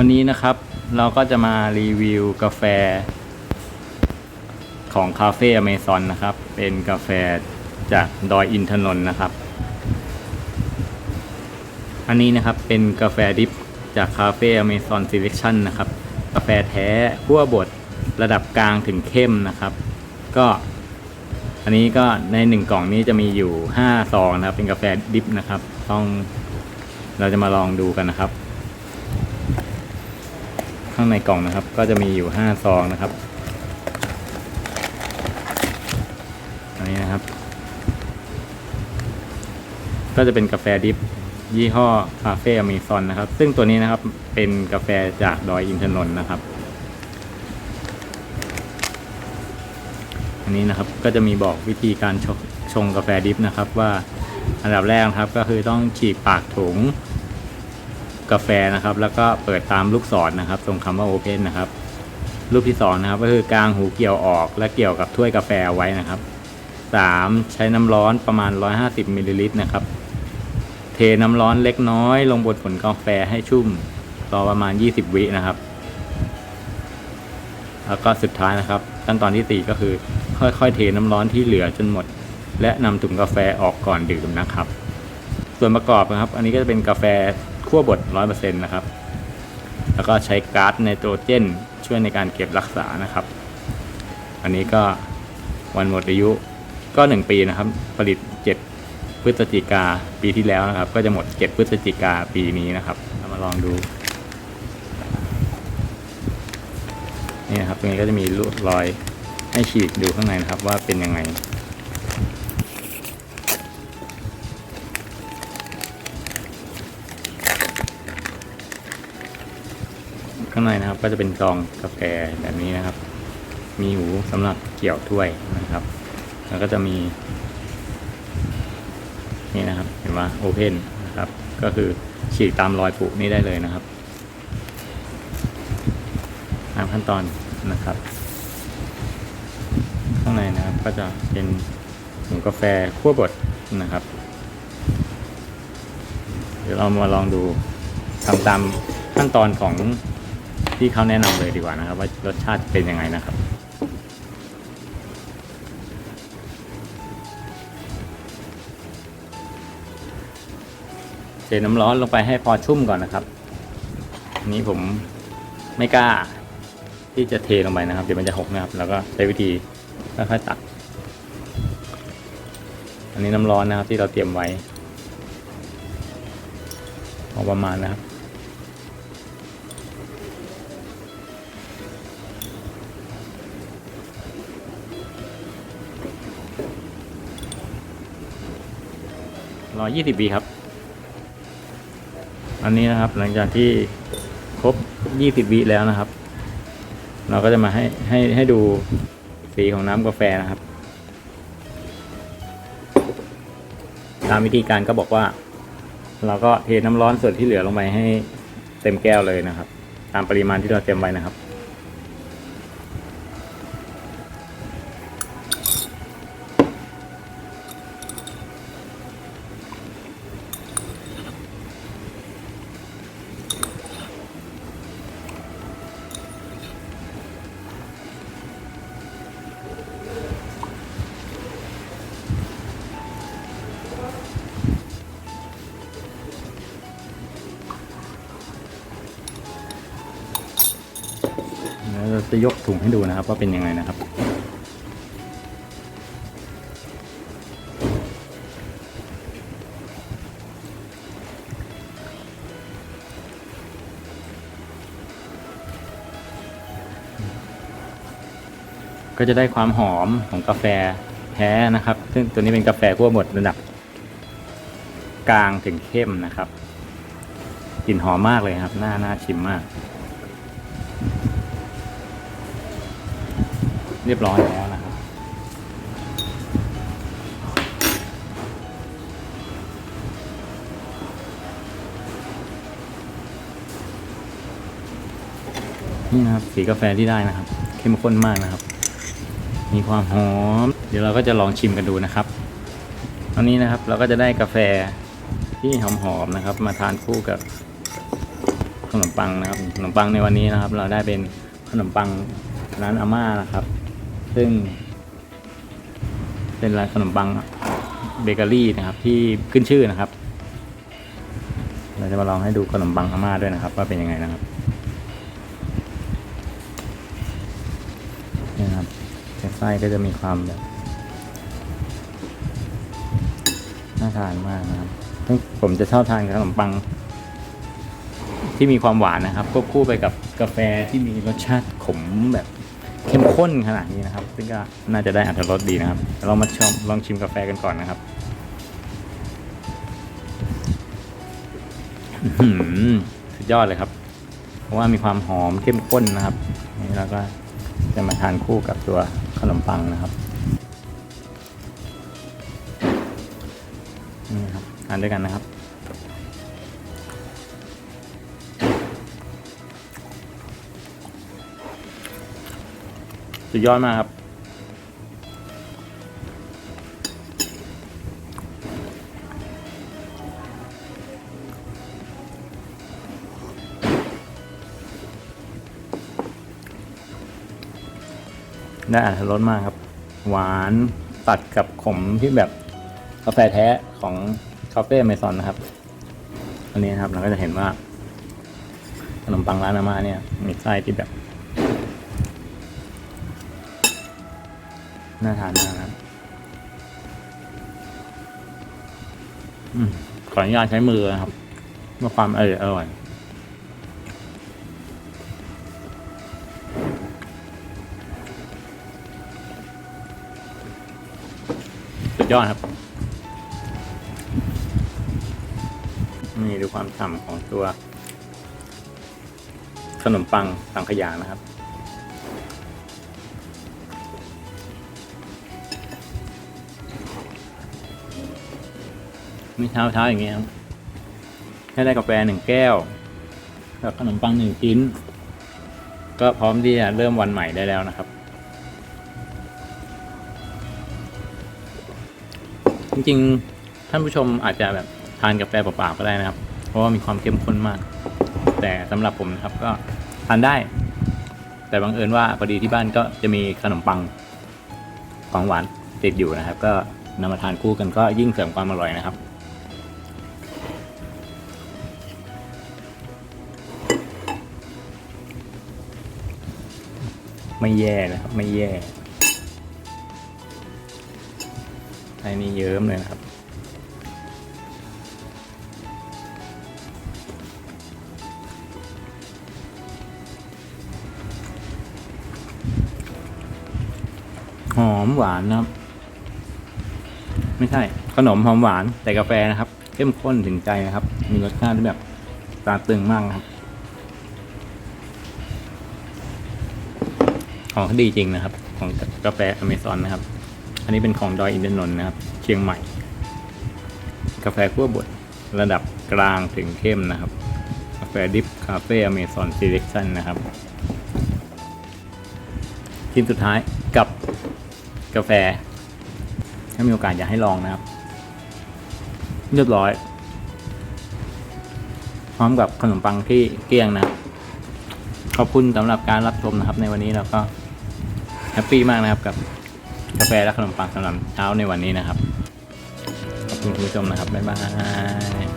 วันนี้นะครับเราก็จะมารีวิวกาแฟ ของคาเฟ่อเมซอนนะครับ เป็นกาแฟจากดอยอินทนนท์นะครับ อันนี้นะครับเป็นกาแฟดิฟจากคาเฟ่อเมซอน e ิ e ชั่นนะครับ กาแฟแท้คั่วบดระดับกลางถึงเข้มนะครับ ก็อันนี้ก็ในหนึ่งกล่องนี้จะมีอยู่5ซองนะครับ เป็นกาแฟดิฟนะครับ ต้องเราจะมาลองดูกันนะครับ ข้างในกล่องนะครับ ก็จะมีอยู่ 5 ซองนะครับอันนี้นะครับ ก็จะเป็นกาแฟดิฟยี่ห้อคาเฟ่อเมซอนนะครับ ซึ่งตัวนี้นะครับเป็นกาแฟจากดอยอินทนนท์นะครับ อันนี้นะครับก็จะมีบอกวิธีการชงชงกาแฟดิฟนะครับว่าอันดับแรกครับก็คือต้องฉีกปากถุง กาแฟนะครับ แล้วก็เปิดตามลูกศรนนะครับตรงคำว่าโอเพนะครับ รูปที่สองนะครับก็คือกลางหูเกี่ยวออกและเกี่ยวกับถ้วยกาแฟไว้นะครับสามใช้น้ำร้อนประมาณ 150มิลลิลิตรนะครับ เทน้ำร้อนเล็กน้อย ลงบนผลกาแฟให้ชุ่มรอประมาณ 20 วินะครับ แล้วก็สุดท้ายนะครับ ขั้นตอนที่ 4 ก็คือ ค่อยๆ เทน้ำร้อนที่เหลือจนหมด และนำถุงกาแฟออกก่อนดื่มนะครับ ส่วนประกอบนะครับ อันนี้ก็จะเป็นกาแฟ คั่วบด 100%นะครับ แล้วก็ใช้ก๊าซไนโตรเจนช่วยในการเก็บรักษานะครับ อันนี้ก็วันหมดอายุก็ 1 ปีนะครับ ผลิต 7 พฤศจิกาปีที่แล้วนะครับ ก็จะหมด 7 พฤศจิกาปีนี้นะครับเรามาลองดูนี่นะครับตรงนี้ก็จะมีลวดรอยให้ฉีกดูข้างในนะครับว่าเป็นยังไง ข้างในนะครับ ก็จะเป็นซองกาแฟแบบนี้นะครับ มีหูสำหรับเกี่ยวถ้วยนะครับ แล้วก็จะมี นี่นะครับ เห็นว่าโอเพนนะครับ ก็คือฉีกตามรอยปุนี่ได้เลยนะครับตามขั้นตอนนะครับ ข้างในนะครับก็จะเป็นหมูกาแฟคั่วบดนะครับ เดี๋ยวเรามาลองดูทำตามขั้นตอนของ ที่เขาแนะนำเลยดีกว่านะครับ ว่ารสชาติเป็นยังไงนะครับเทน้ำร้อนลงไปให้พอชุ่มก่อนนะครับ นี้ผมไม่กล้า ที่จะเทลงไปนะครับ เดี๋ยวมันจะหกนะครับ แล้วก็ใช้วิธีค่อยๆตัก อันนี้น้ำร้อนนะครับที่เราเตรียมไว้พอประมาณนะครับ รอยี่สิบปีครับ อันนี้นะครับหลังจากที่ครบยี่สิบวิแล้วนะครับ เราก็จะมาให้ให้ให้ดูสีของน้ำกาแฟนะครับ ตามวิธีการก็บอกว่า เราก็เทน้ำร้อนส่วนที่เหลือลงไปให้เต็มแก้วเลยนะครับ ตามปริมาณที่เราเตรียมไว้นะครับ จะยกถุงให้ดูนะครับ ว่าเป็นยังไงนะครับ ก็จะได้ความหอมของกาแฟแท้นะครับ ซึ่งตัวนี้เป็นกาแฟคั่วหมดระดับ กลางถึงเข้มนะครับกลิ่นหอมมากเลยครับ น่าน่าชิมมาก เรียบร้อยแล้วนะครับ นี่นะครับสีกาแฟที่ได้นะครับ เข้มข้นมากนะครับ มีความหอม เดี๋ยวเราก็จะลองชิมกันดูนะครับตอนนี้นะครับเราก็จะได้กาแฟที่หอมๆนะครับ มาทานคู่กับขนมปังนะครับขนมปังในวันนี้นะครับ เราได้เป็นขนมปังร้านอาม่านะครับ ซึ่ง เป็นร้านขนมปังเบเกอรี่นะครับ ที่ขึ้นชื่อนะครับ เราจะมาลองให้ดูขนมปังอาม่าด้วยนะครับ ว่าเป็นยังไงนะครับนี่ครับไส้ก็จะมีความแบบน่าทานมากนะครับซึ่งผมจะชอบทานขนมปัง ที่มีความหวานนะครับควบคู่ไปกับกาแฟที่มีรสชาติขมแบบ เข้มข้นขนาดนี้นะครับ ซึ่งก็น่าจะได้อัตรสดีนะครับ เรามาชมลองชิมกาแฟกันก่อนนะครับสุดยอดเลยครับ เพราะว่ามีความหอมเข้มข้นนะครับ นี่เราก็จะมาทานคู่กับตัวขนมปังนะครับ นี่ครับ ทานด้วยกันนะครับ สุดยอดมากครับ ได้อัตรรสมากครับ หวานตัดกับขมที่แบบกาแฟแท้ของคาเฟ่เมซอนนะครับ อันนี้นะครับเราก็จะเห็นว่าขนมปังร้านอาม่าเนี่ย มีไส้ที่แบบ น่าทานมากครับอขออนุญาตใช้มือนะครับเพื่อความอร่อยอร่อยสุดยอดครับ นี่ดูความฉ่ำของตัว ขนมปังสังขยานะครับ มีเช้าเช้าอย่างเงี้ยครับแค่ได้กาแฟหนึ่งแก้วกับขนมปังหนึ่งชิ้น ก็พร้อมที่จะเริ่มวันใหม่ได้แล้วนะครับ จริงๆท่านผู้ชมอาจจะแบบทานกาแฟเปล่าๆก็ได้นะครับ เพราะว่ามีความเข้มข้นมาก แต่สำหรับผมนะครับก็ทานได้ แต่บังเอิญว่าพอดีที่บ้านก็จะมีขนมปังของหวานติดอยู่นะครับ ก็นำมาทานคู่กันก็ยิ่งเสริมความอร่อยนะครับ ไม่แย่นะครับ ไม่แย่ไอ้นี่เยิ้มเลยนะครับ หอมหวานนะครับ ไม่ใช่ ขนมหอมหวานแต่กาแฟนะครับ เข้มข้นถึงใจนะครับ มีรสชาติที่แบบตาตึงมากนะครับ ของเขาดีจริงนะครับ ของกาแฟอเมซอนนะครับ อันนี้เป็นของดอยอินทนนท์นะครับ เชียงใหม่ กาแฟคั่วบดระดับกลางถึงเข้มนะครับ กาแฟดิฟคาเฟ่อเมซอนซีเลคชั่นนะครับชิ้นสุดท้ายกับกาแฟ ถ้ามีโอกาสอยากให้ลองนะครับ เรียบร้อย พร้อมกับขนมปังที่เกลี้ยงนะขอบคุณสำหรับการรับชมนะครับ ในวันนี้เราก็ แฮปปี้มากนะครับกับกาแฟและขนมปังสำหรับเช้าในวันนี้นะครับ ขอบคุณคุณผู้ชมนะครับ บ๊ายบาย